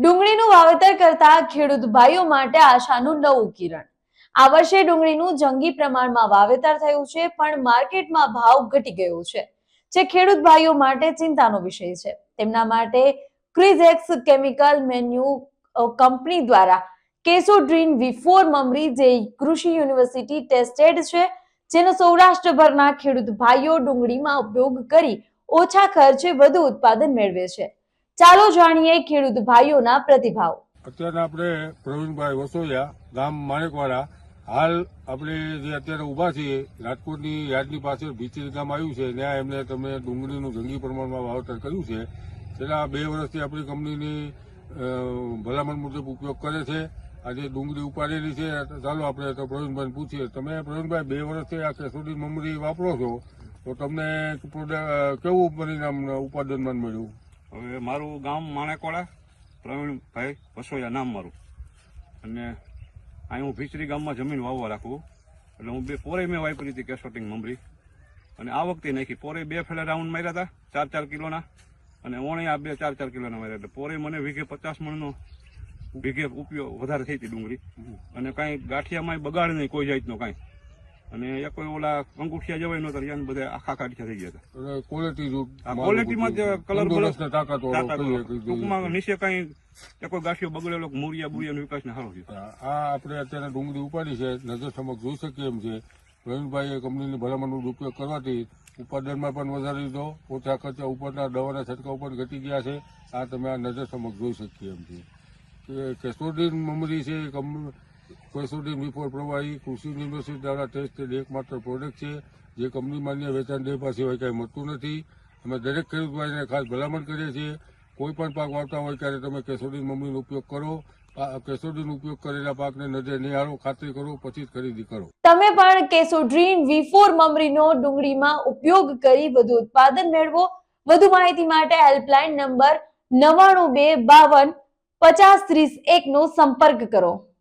ડુંગળીનું વાવેતર કરતા ખેડૂત ભાઈઓ માટે આશાનું નવું કિરણ. આ વર્ષે ડુંગળીનું જંગી પ્રમાણમાં વાવેતર થયું છે, પણ માર્કેટમાં ભાવ ઘટી ગયો છે, જે ખેડૂત ભાઈઓ માટે ચિંતાનો વિષય છે. તેમના માટે ક્રિઝેક્સ કેમિકલ મેન્યુ કંપની દ્વારા કેસોડ્રીન વિફોર મમરી, જે કૃષિ યુનિવર્સિટી ટેસ્ટેડ છે, જેનો સૌરાષ્ટ્રભરના ખેડૂત ભાઈઓ ડુંગળીમાં ઉપયોગ કરી ઓછા ખર્ચે વધુ ઉત્પાદન મેળવે છે. ચાલો જાણીએ ખેડૂત ભાઈઓના પ્રતિભાવ. અત્યારે આપણે પ્રવીણભાઈ વસોયા ગામ માણેકવાડા. હાલ આપણે જે અત્યારે ઊભા છીએ, રાજકોટની યાર્ડની પાસે ભીચરી ગામ આવ્યું છે, ત્યાં એમને તમે ડુંગળીનું જંગી પ્રમાણમાં વાવેતર કર્યું છે. છેલ્લા બે વર્ષથી આપણી કંપનીની ભલામણ મુજબ ઉપયોગ કરે છે. આજે ડુંગળી ઉપાડેલી છે. ચાલો આપણે તો પ્રવીણભાઈ પૂછીએ. તમે પ્રવીણભાઈ, બે વર્ષથી આ કેસોડી મમરી વાપરો છો, તો તમને કેવું પરિણામ ઉત્પાદનમાં મળ્યું? હવે મારું ગામ માણેકોળા પ્રવીણભાઈ વસોયા નામ મારું. અને અહીં હું ભીચરી ગામમાં જમીન વાવવા રાખું એટલે હું બે પોરે મેં વાપરી હતી કેસોટિંગ મમરી. અને આ વખતે નાખી પોરે બે ફેલા રાઉન્ડ માર્યા હતા ચાર ચાર કિલોના. અને ઓણે આ બે ચાર ચાર કિલોના માર્યા. એટલે પોરે મને વીઘે પચાસ મણનો વીઘે ઉપયોગ વધારે થઈ હતી ડુંગળી. અને કાંઈ ગાંઠિયામાં બગાડ નહીં કોઈ જાતનો કાંઈ. અને એક ઓલા અંગુઠિયા જવાય નહોતા ત્યાં બધા આખા કાઢિયા થઈ ગયા હતા. ક્વોલિટી ક્વોલિટીમાં જ કલર ટૂંકમાં નીચે કઈ કોઈ ગાંઠિયો બગડેલો મૂરિયા બુરિયાનો વિકાસ ને સારો છે આ આપણે અત્યારે ડુંગળી ઉપાડી છે નજર સમક્ષ જોઈ શકીએ એમ છે. પ્રવીણભાઈએ કંપનીની ભલામણનો ઉપયોગ કરવાથી ઉત્પાદનમાં પણ વધારી દીધો ઓછા ખર્ચા ઉપરના દવાના છંટકાવ પણ ઘટી ગયા છે. આ તમે આ નજર સમક્ષ જોઈ શકીએ એમ છે. કે કેસોડીન મમરી છે કંપની કેસોડીન બિફોર પ્રવાહી, કૃષિ યુનિવર્સિટી દ્વારા ટેસ્ટેડ એકમાત્ર પ્રોડક્ટ છે, જે કંપની માન્ય વેચાણ ડેપા સિવાય કાંઈ મળતું નથી. અમે દરેક ખેડૂત ભાઈને ખાસ ભલામણ કરીએ છીએ, કોઈ પણ પાક વાવતા હોય ત્યારે તમે કેસોડી મમરીનો ઉપયોગ કરો કેસોડીનો ઉપયોગ કરેલા પાકને નજરે નિહાળો, ખાતરી કરો, પછી જ ખરીદી કરો. તમે પણ કેસોડ્રીન વી મમરીનો ડુંગળીમાં ઉપયોગ કરી વધુ ઉત્પાદન મેળવો. વધુ માહિતી માટે હેલ્પલાઇન નંબર નવાણું બે બાવન પચાસ ત્રીસ એકનો સંપર્ક કરો.